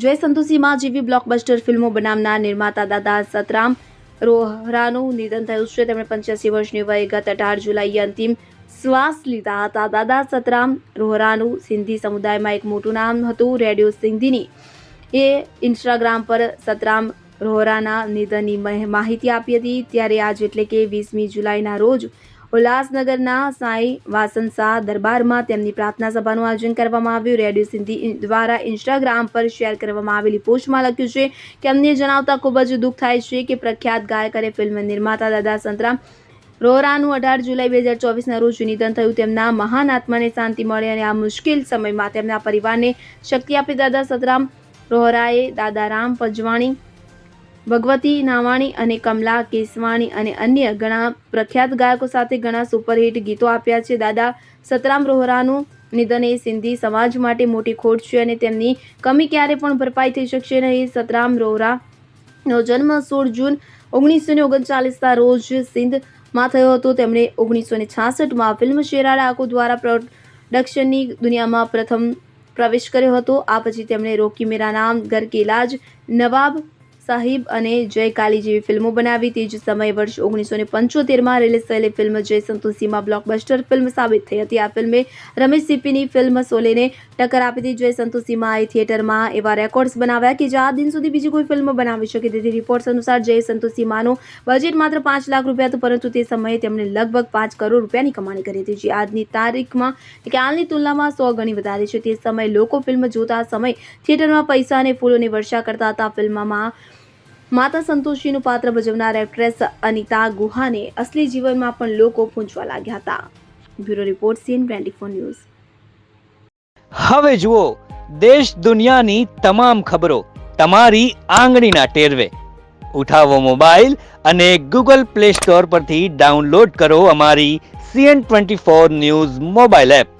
જય સંતોષીમાં જેવી બ્લોકબસ્ટર ફિલ્મો બનાવનાર નિર્માતા દાદા સતરામ રોહરાનું નિધન થયું છે. તેમણે પંચ્યાસી વર્ષની વયે ગત અઢાર જુલાઈએ અંતિમ શ્વાસ લીધા હતા. દાદા સતરામ રોહરાનું સિંધી સમુદાયમાં એક મોટું નામ હતું. રેડિયો સિંધીની એ ઇન્સ્ટાગ્રામ પર સતરામ રોહરાના નિધનની મહ- માહિતી આપી હતી. ત્યારે આજ એટલે કે વીસમી જુલાઈના રોજ ઉલ્લાસનગરના સાંઈ વાસનસા દરબારમાં તેમની પ્રાર્થના સભાનું આયોજન કરવામાં આવ્યું. રેડિયો સિંધી દ્વારા ઇન્સ્ટાગ્રામ પર શેર કરવામાં આવેલી પોસ્ટમાં લખ્યું છે કે અમને જણાવતા ખૂબ જ દુઃખ થાય છે કે પ્રખ્યાત ગાયક અને ફિલ્મ નિર્માતા દાદા સંતરામ રોહરાનું અઢાર જુલાઈ બે હજાર ચોવીસના રોજ નિધન થયું. તેમના મહાન આત્માને શાંતિ મળે અને આ મુશ્કેલ સમયમાં તેમના પરિવારને શક્તિ આપી. દાદા સતરામ રોહરાએ દાદા રામ પજવાણી ભગવતી નાવાણી અને કમલા, કેસવાણી અને અન્ય ઘણા પ્રખ્યાત ગાયકો સાથે ઘણા સુપરહિટ ગીતો આપ્યા છે. દાદા સતરામ રોહરાનું નિધન એ સિંધી સમાજ માટે મોટી ખોટ છે અને તેમની કમી ક્યારે પણ ભરપાઈ થઈ શકશે નહીં. સતરામ રોહરાનો જન્મ સોળ જૂન ઓગણીસો ને ઓગણચાલીસના રોજ સિંધમાં થયો હતો. તેમણે ઓગણીસો ને છાસઠમાં ફિલ્મ શેરાડા આકુ દ્વારા પ્રોડક્શનની દુનિયામાં પ્રથમ પ્રવેશ કર્યો હતો. આ પછી તેમણે રોકી મેરા નામ, ઘર કે ઇલાજ નવાબ સાહિબ અને જય કાલી જેવી ફિલ્મો બનાવી. તે જ સમયે વર્ષ ઓગણીસો ને પંચોતેરમાં રિલીઝ થયેલી ફિલ્મ જય સંતોષીમાં બ્લોકબસ્ટર ફિલ્મ સાબિત થઈ હતી. આ ફિલ્મે રમેશ સિપ્પીની ફિલ્મ સોલેને ટક્કર આપી હતી. જય સંતોષીમાં એ થિયેટરમાં એવા રેકોર્ડ્સ બનાવ્યા કે જે આ દિન સુધી બીજી કોઈ ફિલ્મ બનાવી શકે. તેથી રિપોર્ટ્સ અનુસાર જય સંતોષીમાનું બજેટ માત્ર પાંચ લાખ રૂપિયા હતું, પરંતુ તે સમયે તેમણે લગભગ પાંચ કરોડ રૂપિયાની કમાણી કરી હતી. જે આજની તારીખમાં કે હાલની તુલનામાં સો ગણી વધારે છે. તે સમયે લોકો ફિલ્મ જોતા સમય થિયેટરમાં પૈસા અને ફૂલોની વર્ષા કરતા હતા. ફિલ્મમાં માતા સંતોષીનું પાત્ર ભજવનાર એક્ટ્રેસ અનિતા ગુહાને અસલી જીવનમાં પણ લોકો પૂંછવા લાગ્યા હતા. Bureau report C N twenty news. હવે જુઓ, દેશ દુનિયાની તમામ ખબરો તમારી આંગળીના ટેરવે. ઉઠાવો મોબાઈલ અને ગૂગલ પ્લે સ્ટોર પરથી ડાઉનલોડ કરો અમારી C N twenty four news mobile app.